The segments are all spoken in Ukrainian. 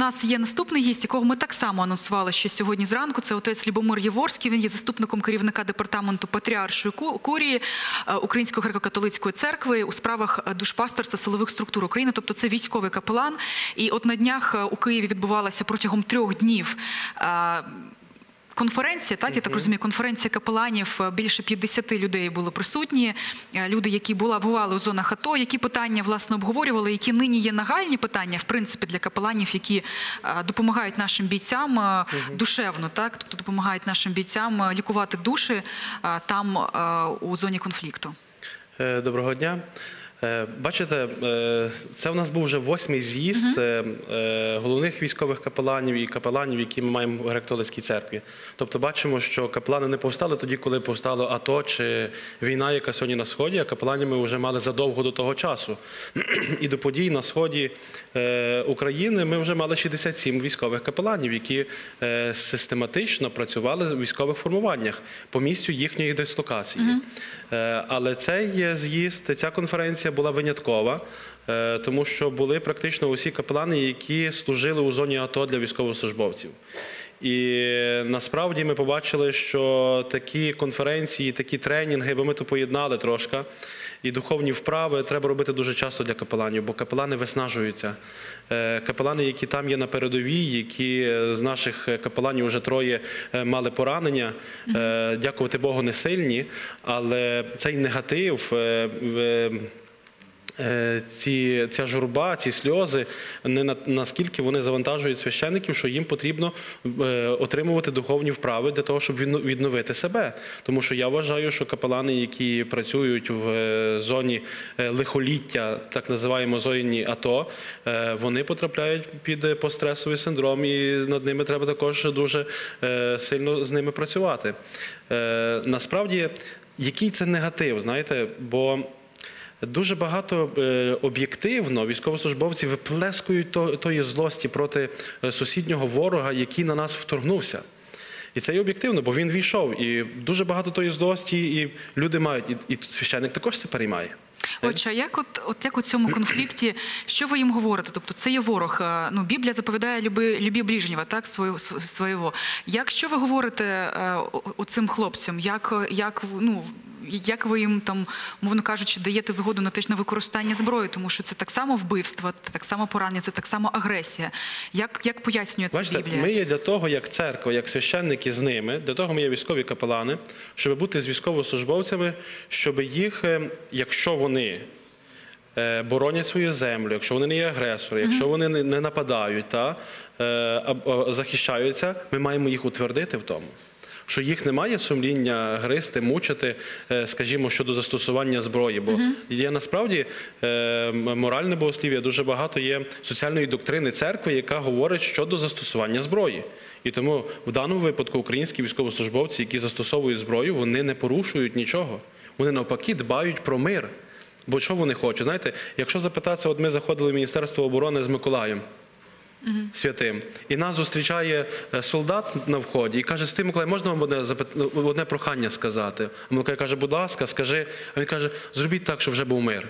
нас є наступний гість, якого ми так само анонсували ще сьогодні зранку. Це отець Любомир Єворський. Він є заступником керівника департаменту Патріаршої курії е, Української греко-католицької церкви у справах е, душпастерства силових структур України. Тобто це військовий капелан. І от на днях е, у Києві відбувалася протягом трьох днів. Конференція, так я так розумію, конференція капеланів е, більше 50 людей були присутні. Е, Люди, які була бували у зонах АТО, які питання власне обговорювали, які нині є нагальні питання, в принципі, для капеланів, які е, допомагають нашим бійцям душевно, так тобто допомагають нашим бійцям лікувати душі там у зоні конфлікту. Доброго дня. Е, Бачите, е, це в нас був вже восьмий з'їзд е, головних військових капеланів і капеланів, які ми маємо в греко-католицькій церкві. Тобто бачимо, що капелани не повстали тоді, коли повстало АТО чи війна, яка сьогодні на сході, а капеланів ми вже мали задовго до того часу. І до подій на сході України ми вже мали 67 військових капеланів, які систематично працювали в військових формуваннях по місцю їхньої дислокації. Але цей з'їзд, ця конференція була виняткова, е, тому що були практично усі капелани, які служили у зоні АТО для військовослужбовців. І насправді ми побачили, що такі конференції, такі тренінги, бо ми то поєднали трошки, і духовні вправи треба робити дуже часто для капеланів, бо капелани виснажуються. Е, Капелани, які там є на передовій, які з наших капеланів вже троє е, мали поранення, дякувати Богу, не сильні, але цей негатив. Е, ці, ця журба, ці сльози, не на, наскільки вони завантажують священиків, що їм потрібно е, отримувати духовні вправи для того, щоб відновити себе. Тому що я вважаю, що капелани, які працюють в е, зоні лихоліття, так називаємо зоні АТО, вони потрапляють під постстресовий синдром, і над ними треба також дуже сильно з ними працювати. Насправді, який це негатив, знаєте, бо Дуже багато е, об'єктивно військовослужбовці виплескують тої злості проти е, сусіднього ворога, який на нас вторгнувся. І це і об'єктивно, бо він війшов. І дуже багато тої злості, і люди мають, і, і священник також це переймає. Отже, як от, от як у цьому конфлікті, що ви їм говорите? Тобто це є ворог. е, Ну, Біблія заповідає люби, любі ближнього, так, свого, св- свого. Як що ви говорите е, о- о- цим хлопцям? Як, як, ну, як ви їм там, мовно кажучи, даєте згоду на те, на використання зброї, тому що це так само вбивство, так само поранення, це так само агресія. Як, як пояснює це Бачите, Біблія? ми є для того, як церква, як священники з ними, для того ми є військові капелани, щоб бути з військовослужбовцями, щоб їх, е, якщо вони е, боронять свою землю, якщо вони не є агресори, якщо вони не нападають та е, захищаються, ми маємо їх утвердити в тому. Що їх немає сумління гризти, мучити, е, скажімо, щодо застосування зброї. Бо є насправді е, моральне богослів'я, дуже багато є соціальної доктрини церкви, яка говорить щодо застосування зброї. І тому в даному випадку українські військовослужбовці, які застосовують зброю, вони не порушують нічого. Вони навпаки дбають про мир. Бо що вони хочуть? Знаєте, якщо запитатися, от ми заходили в Міністерство оборони з Миколаєм. Святим. І нас зустрічає е, солдат на вході і каже: Святий Миколай, можна вам одне, запит- одне прохання сказати? А Миколай каже, будь ласка, скажи. А він каже, зробіть так, щоб вже був мир.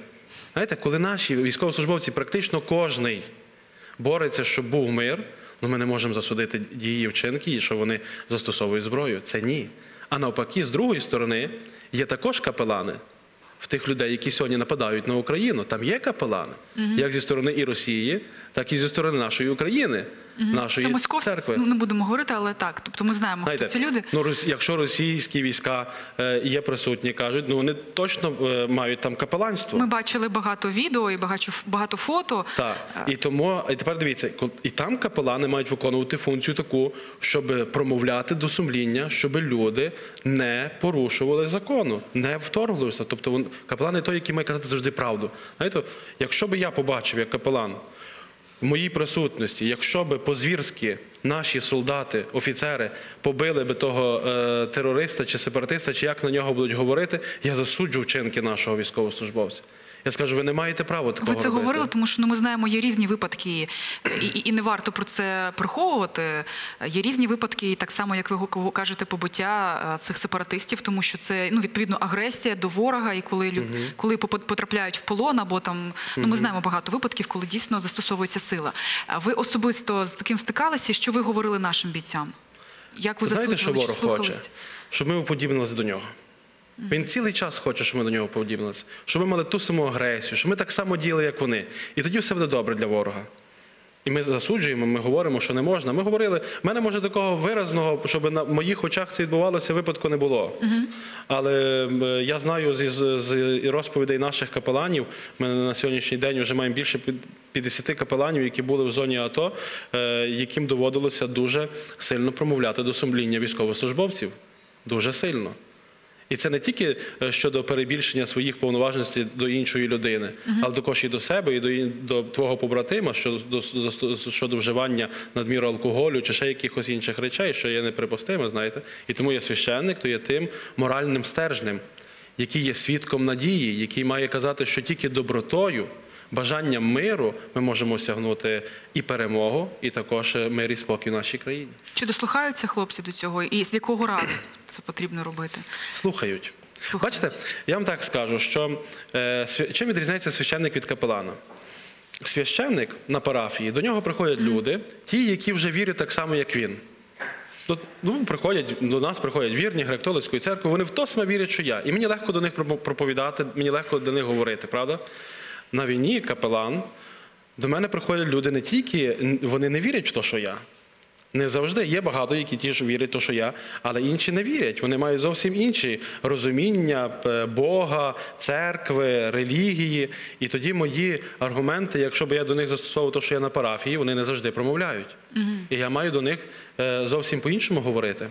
Знаєте, коли наші військовослужбовці, практично кожний бореться, щоб був мир, ну ми не можемо засудити дії вчинки, що вони застосовують зброю. Це ні. А навпаки, з другої сторони, є також капелани в тих людей, які сьогодні нападають на Україну. Там є капелани, як зі сторони і Росії, так і зі сторони нашої України, нашої Це московські, церкви. ну не будемо говорити, але так. Тобто ми знаємо, Знаєте, хто ці люди. Ну, якщо російські війська е, є присутні, кажуть, ну вони точно е, мають там капеланство. Ми бачили багато відео і багато, багато фото. Так, і тому, і тепер дивіться, і там капелани мають виконувати функцію таку, щоб промовляти до сумління, щоб люди не порушували закону, не вторглися. Тобто капелани той, який має казати завжди правду. Знаєте, якщо би я побачив як капелан в моїй присутності, якщо би по-звірськи наші солдати, офіцери побили би того е, терориста чи сепаратиста, чи як на нього будуть говорити, я засуджу вчинки нашого військовослужбовця. Я скажу, ви не маєте права такого Ви це робити. говорили, тому що ну, ми знаємо, є різні випадки, і, і, і не варто про це приховувати. Є різні випадки, і так само, як ви кажете, побиття е, цих сепаратистів, тому що це ну, відповідно агресія до ворога, і коли, лю- коли потрапляють в полон, або там ну, ми знаємо багато випадків, коли дійсно застосовується сила. Ви особисто з таким стикалися, що ви говорили нашим бійцям? Як ви Знаєте, що ворог хоче? Щоб ми уподібнилися до нього. Він цілий час хоче, щоб ми до нього подібнилися, щоб ми мали ту саму агресію, щоб ми так само діяли, як вони. І тоді все буде добре для ворога. І ми засуджуємо, ми говоримо, що не можна. Ми говорили, в мене може такого виразного, щоб на моїх очах це відбувалося, випадку не було. Але я знаю з, з розповідей наших капеланів, ми на сьогоднішній день вже маємо більше під- 50 капеланів, які були в зоні АТО, е, яким доводилося дуже сильно промовляти до сумління військовослужбовців. Дуже сильно. І це не тільки е, щодо перебільшення своїх повноважностей до іншої людини, але також і до себе, і до, до твого побратима щодо, до- до- щодо вживання надміру алкоголю чи ще якихось інших речей, що є неприпустимо, знаєте. І тому є священник, то є тим моральним стержнем, який є свідком надії, який має казати, що тільки добротою, бажанням миру ми можемо осягнути і перемогу, і також е, мир і спокій в нашій країні. Чи дослухаються хлопці до цього, і з якого разу це потрібно робити? Слухають. Слухають. Бачите, я вам так скажу, що е, чим відрізняється священник від капелана? Священник на парафії, до нього приходять люди, ті, які вже вірять так само, як він. Ну, приходять, до нас приходять вірні греко-католицької церкви, вони в то саме вірять, що я. І мені легко до них проповідати, мені легко до них говорити, правда? На війні капелан, до мене приходять люди не тільки, вони не вірять в те, що я. Не завжди є багато, які ті ж вірять, в те, що я, але інші не вірять. Вони мають зовсім інші розуміння е, Бога, церкви, релігії. І тоді мої аргументи, якщо б я до них застосовував те, що я на парафії, вони не завжди промовляють. І я маю до них е, зовсім по-іншому говорити.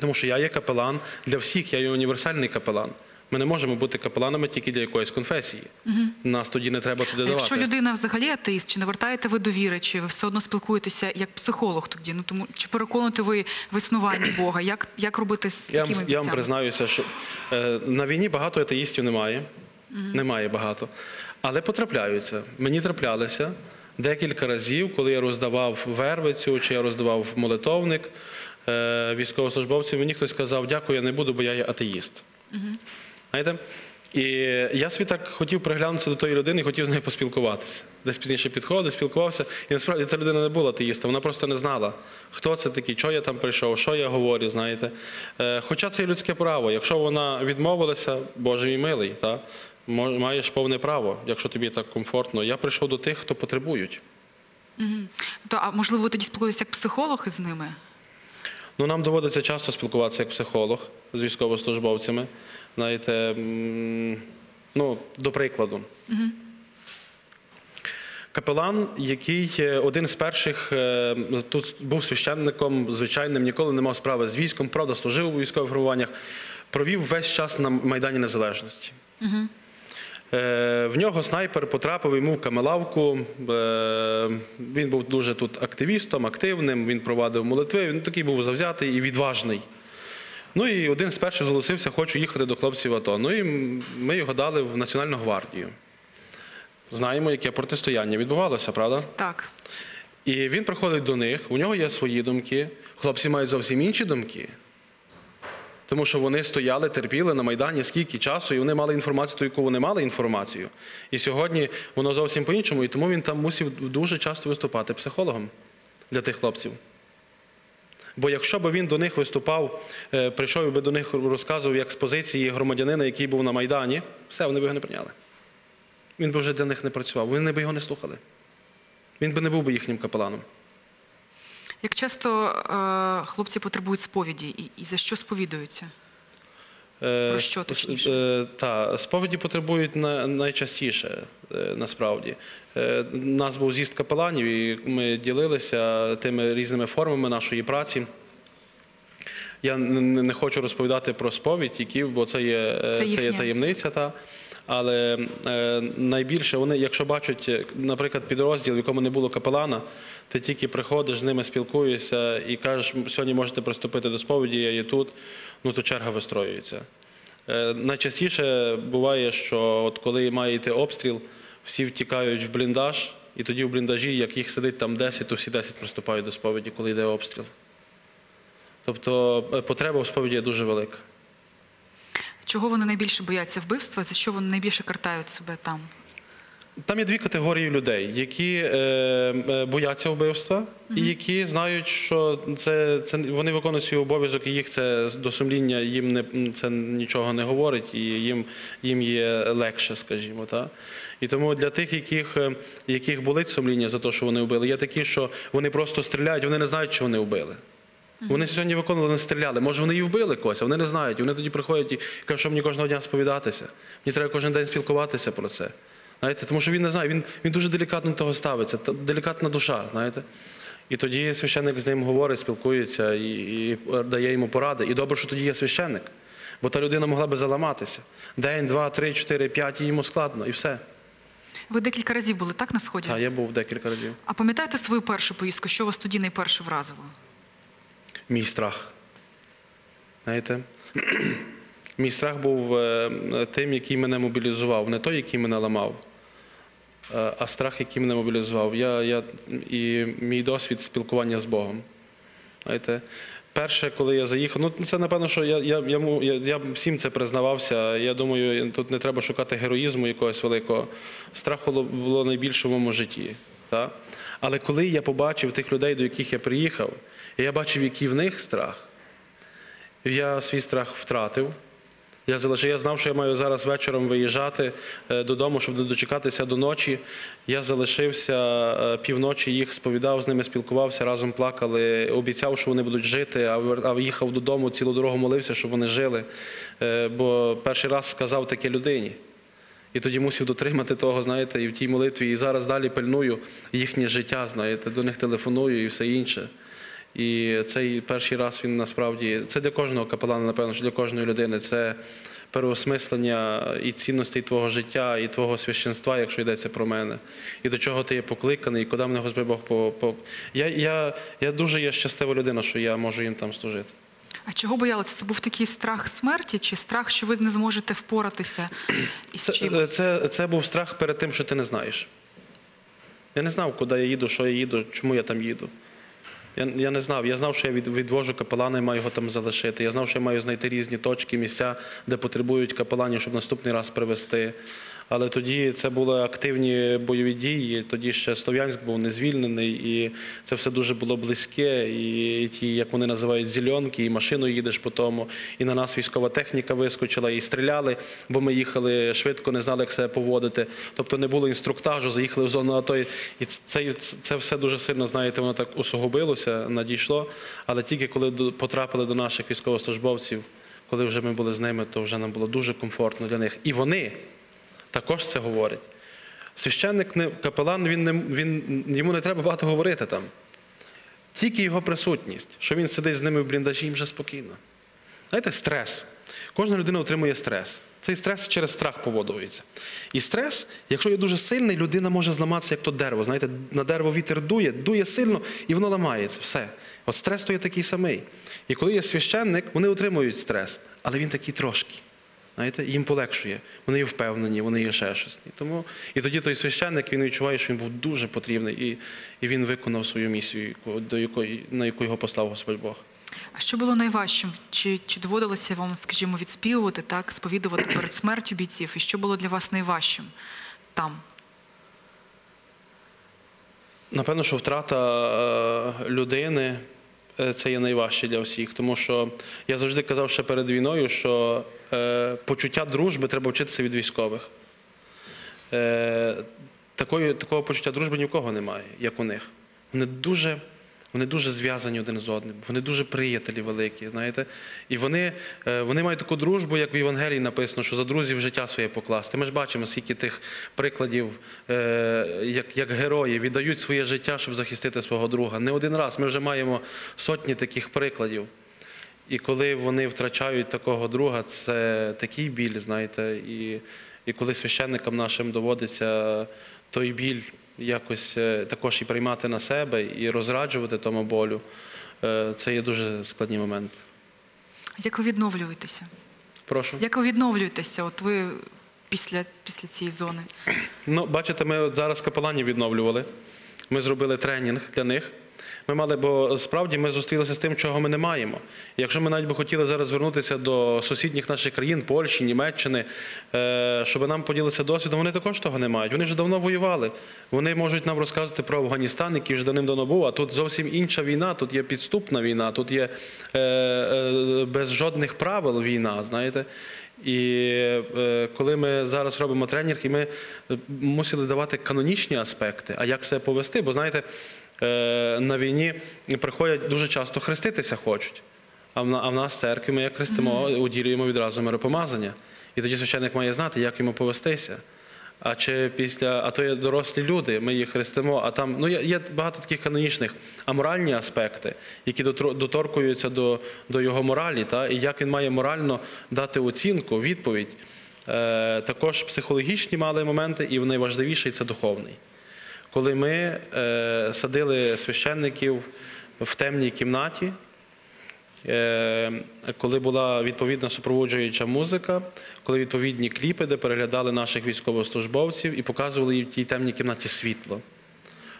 Тому що я є капелан для всіх, я є універсальний капелан. Ми не можемо бути капеланами тільки для якоїсь конфесії. Нас тоді не треба туди А давати. якщо людина взагалі атеїст, чи не вертаєте ви довіри, чи ви все одно спілкуєтеся як психолог тоді? Ну тому чи переконуєте ви в існуванні Бога? Як, як робити з Я вам, я вам признаюся, що е, на війні багато атеїстів немає. Немає багато. Але потрапляються. Мені траплялися декілька разів, коли я роздавав вервицю чи я роздавав молитовник е, військовослужбовців. Мені хтось сказав, дякую, я не буду, бо я є атеїст. Знаєте? І я собі так хотів приглянутися до тої людини і хотів з нею поспілкуватися. Десь пізніше підходив, спілкувався. І насправді та людина не була атеїстом, вона просто не знала, хто це такий, що я там прийшов, що я говорю, знаєте. Е, Хоча це людське право. Якщо вона відмовилася, Боже мій милий, та, маєш повне право, якщо тобі так комфортно. Я прийшов до тих, хто потребують. То, а можливо, тоді спілкуєтеся як психолог із ними? Ну, нам доводиться часто спілкуватися як психолог з військовослужбовцями. Знаєте, ну, до прикладу. Капелан, який е, один з перших е, тут був священником звичайним, ніколи не мав справи з військом, правда, служив у військових формуваннях, провів весь час на Майдані Незалежності. Е, В нього снайпер потрапив йому в камелавку. Е, Він був дуже тут активістом, активним, він провадив молитви, він такий був завзятий і відважний. Ну і один з перших зголосився, хочу їхати до хлопців АТО. Ну і ми його дали в Національну гвардію. Знаємо, яке протистояння відбувалося, правда? Так. І він приходить до них, у нього є свої думки. Хлопці мають зовсім інші думки. Тому що вони стояли, терпіли на Майдані скільки часу, і вони мали інформацію, ту, яку вони мали інформацію. І сьогодні воно зовсім по-іншому, і тому він там мусив дуже часто виступати психологом для тих хлопців. Бо якщо б він до них виступав, е, прийшов і би до них розказував як з позиції громадянина, який був на Майдані, все, вони б його не прийняли. Він би вже для них не працював, вони б його не слухали. Він би не був би їхнім капеланом. Як часто е, хлопці потребують сповіді і, і за що сповідуються? Е, Про що точніше? е, Та, сповіді потребують на- найчастіше, е, насправді. Е, У нас був з'їзд капеланів, і ми ділилися тими різними формами нашої праці. Я не- не хочу розповідати про сповідь, які, бо це є, е, Це це є таємниця. Та. Але е, найбільше вони, якщо бачать, е, наприклад, підрозділ, в якому не було капелана, ти тільки приходиш з ними, спілкуєшся і кажеш, сьогодні можете приступити до сповіді, я є тут, ну то черга вистроюється. Е, Найчастіше буває, що от коли має йти обстріл, всі втікають в бліндаж, і тоді в бліндажі, як їх сидить там 10, то всі 10 приступають до сповіді, коли йде обстріл. Тобто е, потреба в сповіді дуже велика. Чого вони найбільше бояться вбивства? За що вони найбільше картають себе там? Там є дві категорії людей, які е, е, бояться вбивства, і які знають, що це, це вони виконують свій обов'язок, і їх це до сумління їм не це нічого не говорить, і їм, їм є легше, скажімо, так. І тому для тих, яких, е, яких болить сумління за те, що вони вбили, є такі, що вони просто стріляють, вони не знають, що вони вбили. Вони сьогодні виконували, вони стріляли. Може, вони і вбили когось, а вони не знають. Вони тоді приходять і кажуть, що мені кожного дня сповідатися. Мені треба кожен день спілкуватися про це. Знаєте, тому що він не знає, він, він дуже делікатно до того ставиться, делікатна душа, знаєте. І тоді священник з ним говорить, спілкується і, і дає йому поради. І добре, що тоді є священник. Бо та людина могла би заламатися. День, два, три, чотири, п'ять, і йому складно, і все. Ви декілька разів були так на сході? Так, я був декілька разів. А пам'ятаєте свою першу поїздку? Що вас тоді найперше вразило? Мій страх. Знаєте? Мій страх був е, тим, який мене мобілізував, не той, який мене ламав, а страх, який мене мобілізував. Я, я, і мій досвід спілкування з Богом. Знаєте? Перше, коли я заїхав, ну це напевно, що я, я, я, я, я всім це признавався. Я думаю, тут не треба шукати героїзму якогось великого. Страху було- найбільше в моєму житті. Так? Але коли я побачив тих людей, до яких я приїхав, і я бачив, який в них страх, я свій страх втратив. Я залишив, я знав, що я маю зараз вечором виїжджати е, додому, щоб не дочекатися до ночі. Я залишився е, півночі, їх сповідав, з ними спілкувався, разом плакали, обіцяв, що вони будуть жити, а їхав додому, цілу дорогу молився, щоб вони жили. Е, Бо перший раз сказав таке людині. І тоді мусив дотримати того, знаєте, і в тій молитві. І зараз далі пильную їхнє життя, знаєте, до них телефоную і все інше. І цей перший раз він насправді це для кожного капелана, напевно, що для кожної людини. Це переосмислення і цінностей твого життя, і твого священства, якщо йдеться про мене, і до чого ти є покликаний, і куди мене Господь Бог по. по... Я, я, я дуже є щаслива людина, що я можу їм там служити. А чого боялися? Це був такий страх смерті чи страх, що ви не зможете впоратися із Це, чимось? це, це був страх перед тим, що ти не знаєш. Я не знав, куди я їду, що я їду, чому я там їду. Я, я не знав. Я знав, що я від, відвожу капелана і маю його там залишити. Я знав, що я маю знайти різні точки, місця, де потребують капеланів, щоб наступний раз привезти. Але тоді це були активні бойові дії. Тоді ще Слов'янськ був не звільнений, і це все дуже було близьке. І ті, як вони називають, зільонки, і машиною їдеш по тому. І на нас військова техніка вискочила, і стріляли, бо ми їхали швидко, не знали, як себе поводити. Тобто не було інструктажу, заїхали в зону АТО. І це, це все дуже сильно, знаєте, воно так усугубилося, надійшло. Але тільки коли потрапили до наших військовослужбовців, коли вже ми були з ними, то вже нам було дуже комфортно для них. І вони також це говорять. Священник, капелан, він він, йому не треба багато говорити там. Тільки його присутність, що він сидить з ними в бліндажі, їм вже спокійно. Знаєте, стрес. Кожна людина отримує стрес. Цей стрес через страх поводується. І стрес, якщо є дуже сильний, людина може зламатися, як то дерево. Знаєте, на дерево вітер дує, дує сильно, і воно ламається. Все. От стрес то є такий самий. І коли є священник, вони отримують стрес, але він такий трошки. Знаєте, їм полегшує. Вони є впевнені, вони є ще щось. І тому і тоді той священник він відчуває, що він був дуже потрібний, і, і він виконав свою місію, до якої, на яку його послав Господь Бог. А що було найважчим? Чи, чи доводилося вам, скажімо, відспівувати, так, сповідувати перед смертю бійців? І що було для вас найважчим там? Напевно, що втрата е, людини це є найважче для всіх, тому що я завжди казав ще перед війною, що е, почуття дружби треба вчитися від військових. Е, такої, такого почуття дружби ні в кого немає, як у них. Вони дуже, вони дуже зв'язані один з одним, вони дуже приятелі великі, знаєте. І вони, е, вони мають таку дружбу, як в Євангелії написано, що за друзів життя своє покласти. Ми ж бачимо, скільки тих прикладів, е, як, як герої віддають своє життя, щоб захистити свого друга. Не один раз. Ми вже маємо сотні таких прикладів. І коли вони втрачають такого друга, це такий біль, знаєте. І, і коли священникам нашим доводиться той біль якось е, також і приймати на себе, і розраджувати тому болю, е, це є дуже складні моменти. Як ви відновлюєтеся? Прошу. Як ви відновлюєтеся? От ви після, після цієї зони? Ну, бачите, ми от зараз капеланів відновлювали. Ми зробили тренінг для них. Ми мали, бо справді ми зустрілися з тим, чого ми не маємо. Якщо ми навіть би хотіли зараз звернутися до сусідніх наших країн, Польщі, Німеччини, е, щоб нам поділитися досвідом, вони також того не мають. Вони вже давно воювали. Вони можуть нам розказувати про Афганістан, який вже давним-давно був, а тут зовсім інша війна, тут є підступна війна, тут є е, е, без жодних правил війна, знаєте. І коли ми зараз робимо тренінг, і ми мусили давати канонічні аспекти, а як себе повести, бо знаєте, на війні приходять дуже часто хреститися хочуть. А в, нас в церкві ми як хрестимо, уділюємо відразу миропомазання. І тоді священник має знати, як йому повестися. А чи після, а то є дорослі люди, ми їх хрестимо, а там ну є, багато таких канонічних аморальні аспекти, які доторкуються до, до його моралі, та і як він має морально дати оцінку, відповідь. Е, також психологічні мали моменти, і найважливіший це духовний. Коли ми е, садили священників в темній кімнаті, Е, коли була відповідна супроводжуюча музика, коли відповідні кліпи, де переглядали наших військовослужбовців і показували в тій темній кімнаті світло.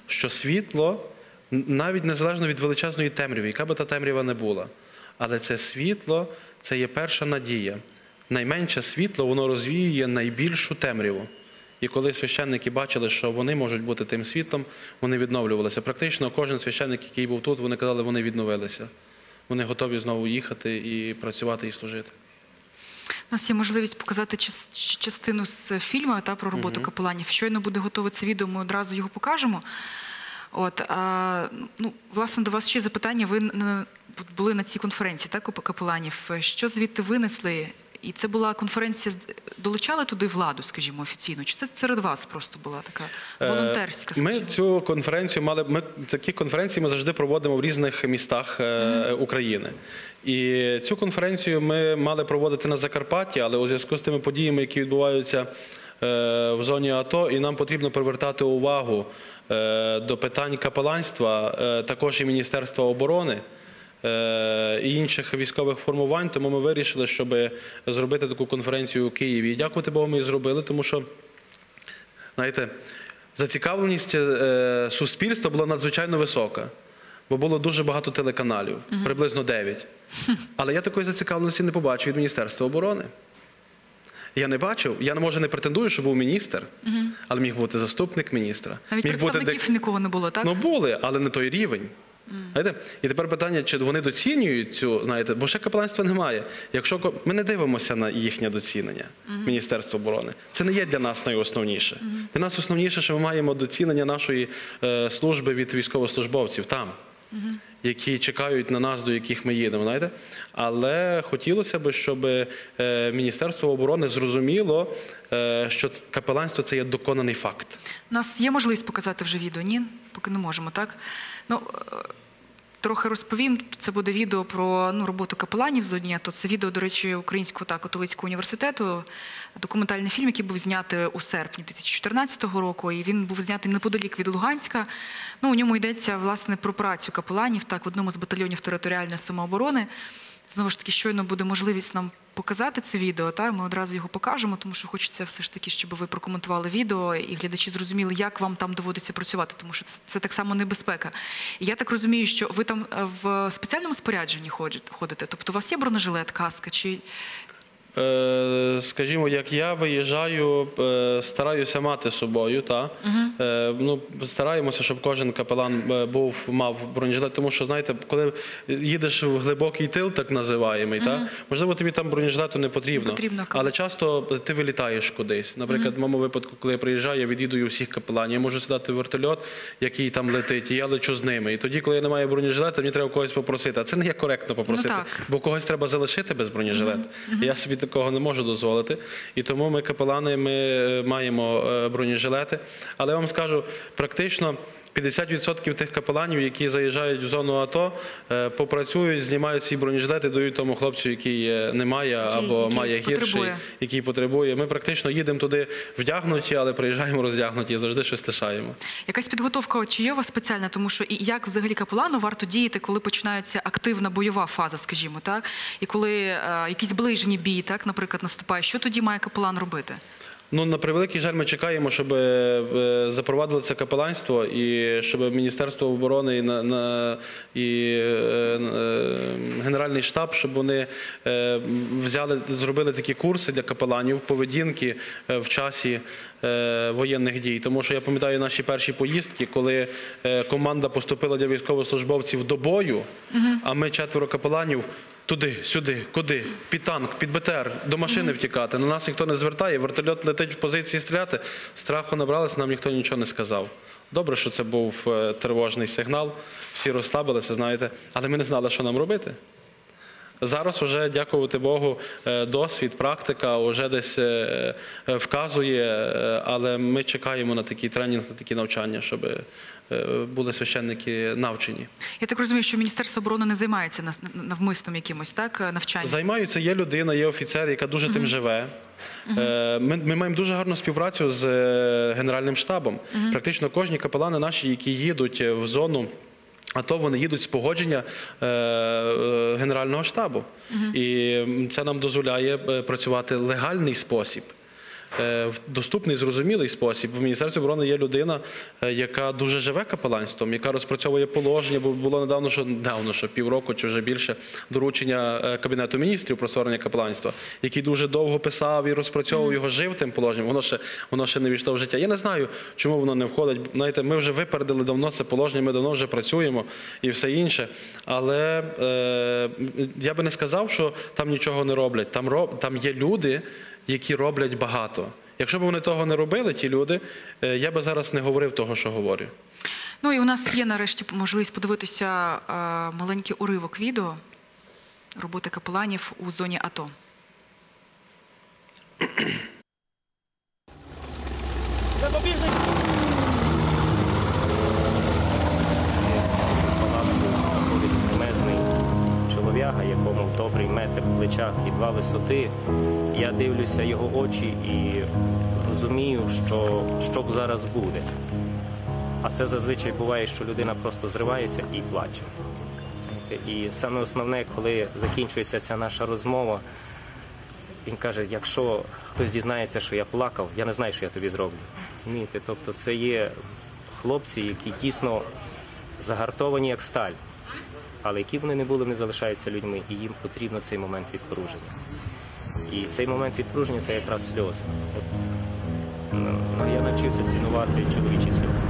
Що світло, навіть незалежно від величезної темряви, яка би та темрява не була, але це світло це є перша надія. Найменше світло воно розвіює найбільшу темряву. І коли священники бачили, що вони можуть бути тим світлом, вони відновлювалися. Практично кожен священник, який був тут, вони казали, вони відновилися. Вони готові знову їхати і працювати і служити. У нас є можливість показати частину з фільму та, про роботу капеланів. Щойно буде готове це відео, ми одразу його покажемо. От, а, ну, власне, до вас ще запитання. Ви були на цій конференції так, кап- капеланів. Що звідти винесли? І це була конференція, долучали туди владу, скажімо, офіційно? Чи це серед вас просто була така волонтерська? Е, Ми цю конференцію мали. Ми такі конференції ми завжди проводимо в різних містах е, України. І цю конференцію ми мали проводити на Закарпатті, але у зв'язку з тими подіями, які відбуваються е, в зоні АТО, і нам потрібно привертати увагу е, до питань капеланства, е, також і Міністерства оборони. Е, І інших військових формувань, тому ми вирішили, щоб зробити таку конференцію у Києві. І дякувати Богу, ми її зробили, тому що Знаєте, зацікавленість е, суспільства була надзвичайно висока, бо було дуже багато телеканалів, приблизно 9. Але я такої зацікавленості не побачив від Міністерства оборони. Я не бачив, я може не претендую, що був міністр, але міг бути заступник міністра. Навіть міг бути представників нікого не було, так? Ну були, але не той рівень. Знаєте? І тепер питання, чи вони доцінюють цю, знаєте, бо ще капеланства немає. Якщо ми не дивимося на їхнє доцінення Міністерства оборони, це не є для нас найосновніше. Для нас основніше, що ми маємо доцінення нашої е, служби від військовослужбовців там, які чекають на нас, до яких ми їдемо. Знаєте? Але хотілося б, щоб е, Міністерство оборони зрозуміло, е, що капеланство це є доконаний факт. У нас є можливість показати вже відео? Ні, поки не можемо, так? Ну, е, трохи розповім. Це буде відео про ну, роботу капеланів з одні. То це відео, до речі, Українського та католицького університету, документальний фільм, який був знятий у серпні 2014 року. І він був знятий неподалік від Луганська. Ну, у ньому йдеться власне про працю капеланів так, в одному з батальйонів територіальної самооборони. Знову ж таки, щойно буде можливість нам показати це відео, та ми одразу його покажемо, тому що хочеться все ж таки, щоб ви прокоментували відео і глядачі зрозуміли, як вам там доводиться працювати, тому що це, це так само небезпека. І я так розумію, що ви там е, в спеціальному спорядженні ходите. Тобто у вас є бронежилет, каска, чи Скажімо, як я виїжджаю, е, стараюся мати з собою. Та? Е, Ну, стараємося, щоб кожен капелан е, був, мав бронежилет, тому що, знаєте, коли їдеш в глибокий тил, так називаємий, та? можливо, тобі там бронежилету не потрібно. Не потрібно, але часто ти вилітаєш кудись. Наприклад, в моєму випадку, коли я приїжджаю, я відвідую всіх капеланів. Я можу сідати в вертольот, який там летить, і я лечу з ними. І тоді, коли я не маю бронежилета, мені треба когось попросити. А це не є коректно попросити, так. бо когось треба залишити без бронежилета. Я собі такого не можу дозволити. І тому ми, капелани, ми е, маємо е, бронежилети. Але я вам скажу, практично 50% тих капеланів, які заїжджають в зону АТО, е, попрацюють, знімають свій бронежилет і дають тому хлопцю, який е, не має або який має гірший, потребує. який потребує. Ми практично їдемо туди вдягнуті, але приїжджаємо роздягнуті і завжди щось лишаємо. Якась підготовка чи є у вас спеціальна, тому що і як взагалі капелану варто діяти, коли починається активна бойова фаза, скажімо, так, і коли е, якийсь ближній бій, так, наприклад, наступає, що тоді має капелан робити? Ну, на превеликий жаль, ми чекаємо, щоб е, запровадили це капеланство і щоб Міністерство оборони і, на, на, і е, е, Генеральний штаб, щоб вони е, взяли, зробили такі курси для капеланів поведінки е, в часі е, воєнних дій. Тому що я пам'ятаю наші перші поїздки, коли е, команда поступила для військовослужбовців до бою, а ми четверо капеланів. Туди, сюди, куди? Під танк, під БТР, до машини втікати. На нас ніхто не звертає, вертольот летить в позиції стріляти. Страху набралися, нам ніхто нічого не сказав. Добре, що це був е, тривожний сигнал, всі розслабилися, знаєте, але ми не знали, що нам робити. Зараз вже, дякувати Богу, е, досвід, практика вже десь е, вказує, але ми чекаємо на такий тренінг, на такі навчання, щоб були священники навчені. Я так розумію, що Міністерство оборони не займається нав- навмисним якимось так е, навчанням. Займаються, є людина, є офіцер, яка дуже тим живе. Е, Ми, ми маємо дуже гарну співпрацю з е, Генеральним штабом. Практично кожні капелани наші, які їдуть е, в зону. А то вони їдуть з погодження е, е, Генерального штабу. І це нам дозволяє е, працювати легальний спосіб. Е, В доступний, зрозумілий спосіб. В Міністерстві оборони є людина, е, яка дуже живе капеланством, яка розпрацьовує положення, бо було недавно, що недавно, що півроку чи вже більше доручення е, Кабінету міністрів про створення капеланства, який дуже довго писав і розпрацьовував його, жив тим положенням. Воно ще воно ще не війшло в життя. Я не знаю, чому воно не входить. Знаєте, ми вже випередили давно це положення, ми давно вже працюємо і все інше. Але е, я би не сказав, що там нічого не роблять. Там там є люди, які роблять багато. Якщо б вони того не робили, ті люди, е, я би зараз не говорив того, що говорю. Ну і у нас є нарешті можливість подивитися е, маленький уривок відео роботи капеланів у зоні АТО. Запобіжник! Чолов'яга, якому добрий метр в плечах і два висоти. Я дивлюся його очі і розумію, що, що зараз буде. А це зазвичай буває, що людина просто зривається і плаче. І саме основне, коли закінчується ця наша розмова, він каже: якщо хтось дізнається, що я плакав, я не знаю, що я тобі зроблю. Тобто це є хлопці, які дійсно загартовані як сталь, але які вони не були, вони залишаються людьми, і їм потрібно цей момент відпруження. І цей момент відпруження це якраз сльози. От, ну, я навчився цінувати чоловічі сльози.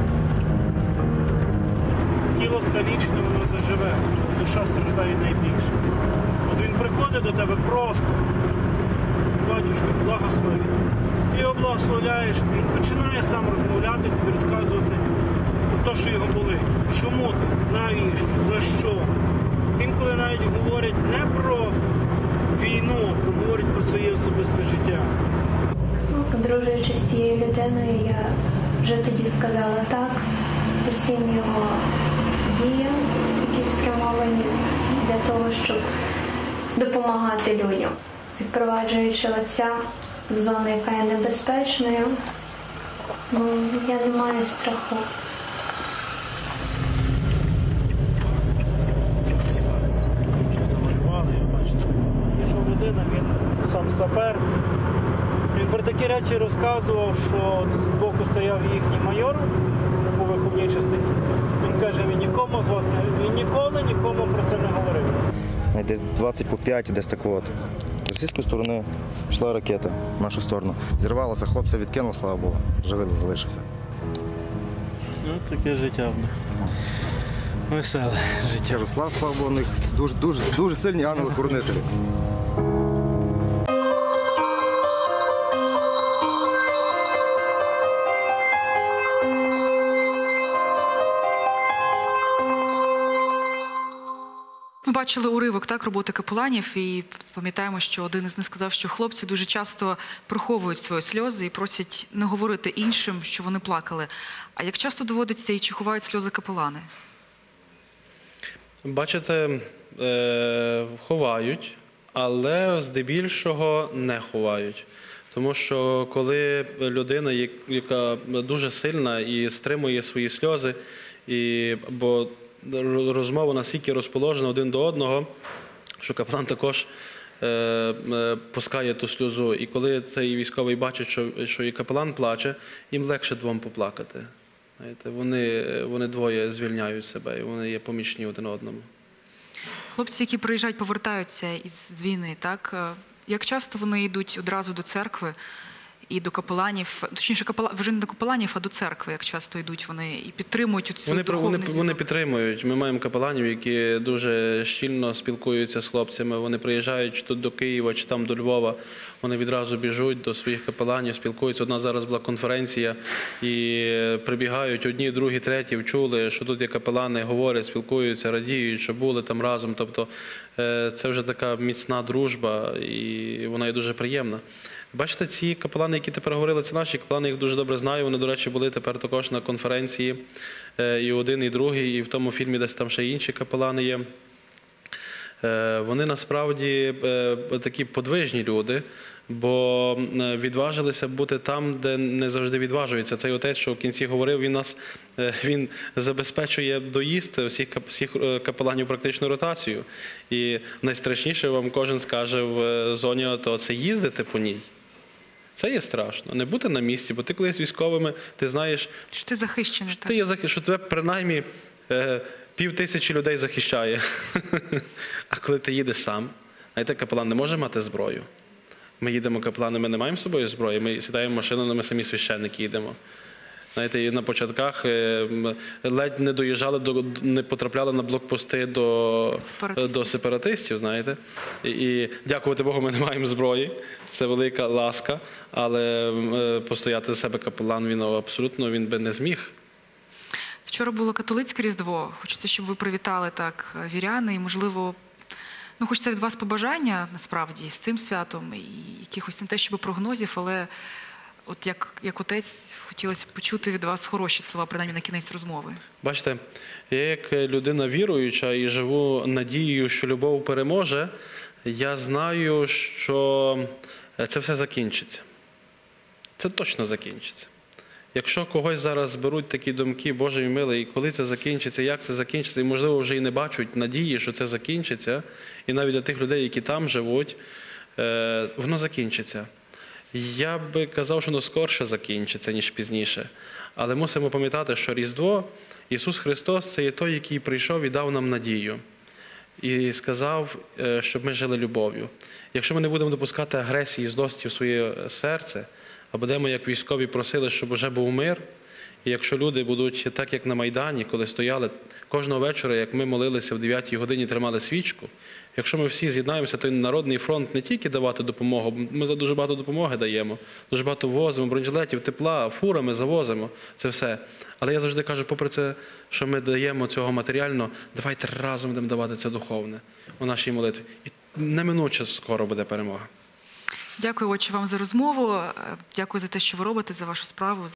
тіло скалічне, воно заживе, душа страждає найбільше. От він приходить до тебе просто, батюшка, благослови. Ти його благословляєш, він починає сам розмовляти, тобі розказувати про те, що його болить. Чому ти? Навіщо? Навіть говорять не про війну, а говорять про своє особисте життя. Подружуючись з цією людиною, я вже тоді сказала так усім його діям, які спрямовані для того, щоб допомагати людям, відпроваджуючи отця в зону, яка є небезпечною, ну, я не маю страху. Що замалювали, я бачите. Пішов людина, він сам сапер. Він про такі речі розказував, що з боку стояв їхній майор по виховній частині. Він каже, він нікому з вас не він ніколи нікому про це не говорив. Десь 20 по 5, десь так от. З російської сторони йшла ракета в нашу сторону. Зірвалася, хлопця відкинула, слава Богу. Живий залишився. Ну, таке життя в них. Веселе життя. Ярослав, слава Богу, у них дуже, дуже, дуже сильні ангели-хоронителі. Бачили уривок так роботи капеланів, і пам'ятаємо, що один із них сказав, що хлопці дуже часто приховують свої сльози і просять не говорити іншим, що вони плакали. А як часто доводиться і чи ховають сльози капелани? Бачите, е, ховають, але здебільшого не ховають. Тому що коли людина, яка дуже сильна і стримує свої сльози, і, бо розмова настільки розположена один до одного, що капелан також е, е, пускає ту сльозу. І коли цей військовий бачить, що, що і капелан плаче, їм легше двом поплакати. Знаєте, вони, вони двоє звільняють себе, і вони є помічні один одному. Хлопці, які приїжджають, повертаються із війни, так е, як часто вони йдуть одразу до церкви і до капеланів, точніше, капела вже не до капеланів, а до церкви, як часто йдуть вони і підтримують цю Вони, про- вони, вони підтримують. Ми маємо капеланів, які дуже щільно спілкуються з хлопцями. Вони приїжджають чи тут до Києва, чи там до Львова. Вони відразу біжуть до своїх капеланів, спілкуються. Одна зараз була конференція, і прибігають одні, другі, треті, чули, що тут є капелани, говорять, спілкуються, радіють, що були там разом. Тобто е, це вже така міцна дружба, і вона є дуже приємна. Бачите, ці капелани, які тепер говорили, це наші капелани, їх дуже добре знаю. Вони, до речі, були тепер також на конференції. Е, І один, і другий, і в тому фільмі десь там ще інші капелани є. Е, Вони насправді е, такі подвижні люди, бо відважилися бути там, де не завжди відважуються. Цей отець, що в кінці говорив, він нас він забезпечує доїзд всіх всіх капеланів практичну ротацію. І найстрашніше вам кожен скаже в зоні АТО, це їздити по ній. Це є страшно. Не бути на місці, бо ти коли з військовими, ти знаєш, Що ти захищений? ти є захист, що тебе принаймні е, пів тисячі людей захищає. а коли ти їдеш сам, знаєте, капелан не може мати зброю. Ми їдемо капелани, ми не маємо з собою зброї, ми сідаємо в машину, але ми самі священники їдемо. Знаєте, і на початках е, ледь не доїжджали до не потрапляли на блокпости до Сепаратистів. до сепаратистів, знаєте. І, і дякувати Богу, ми не маємо зброї. Це велика ласка. Але е, постояти за себе капелан він абсолютно він би не зміг. Вчора було католицьке Різдво. Хочеться, щоб ви привітали так віряни, і можливо. Ну, хочеться від вас побажання насправді з цим святом, і якихось не те, щоб прогнозів, але от як, як отець хотілося б почути від вас хороші слова, принаймні на кінець розмови. Бачите, я як людина віруюча і живу надією, що любов переможе, я знаю, що це все закінчиться. Це точно закінчиться. Якщо когось зараз беруть такі думки, Боже мій милий, коли це закінчиться, як це закінчиться, і можливо вже і не бачать надії, що це закінчиться, і навіть для тих людей, які там живуть, е, воно закінчиться. Я би казав, що воно скорше закінчиться, ніж пізніше. Але мусимо пам'ятати, що Різдво, Ісус Христос це є той, який прийшов і дав нам надію. І сказав, е, щоб ми жили любов'ю. Якщо ми не будемо допускати агресії, злості в своє серце, а будемо, як військові, просили, щоб вже був мир. І якщо люди будуть так, як на Майдані, коли стояли кожного вечора, як ми молилися в 9 годині, тримали свічку. Якщо ми всі з'єднаємося, то Народний фронт не тільки давати допомогу, ми дуже багато допомоги даємо, дуже багато возимо, бронежилетів, тепла, фурами завозимо. Це все. Але я завжди кажу, попри це, що ми даємо цього матеріально, давайте разом будемо давати це духовне у нашій молитві. І неминуче скоро буде перемога. Дякую, отче, вам за розмову. Дякую за те, що ви робите, за вашу справу.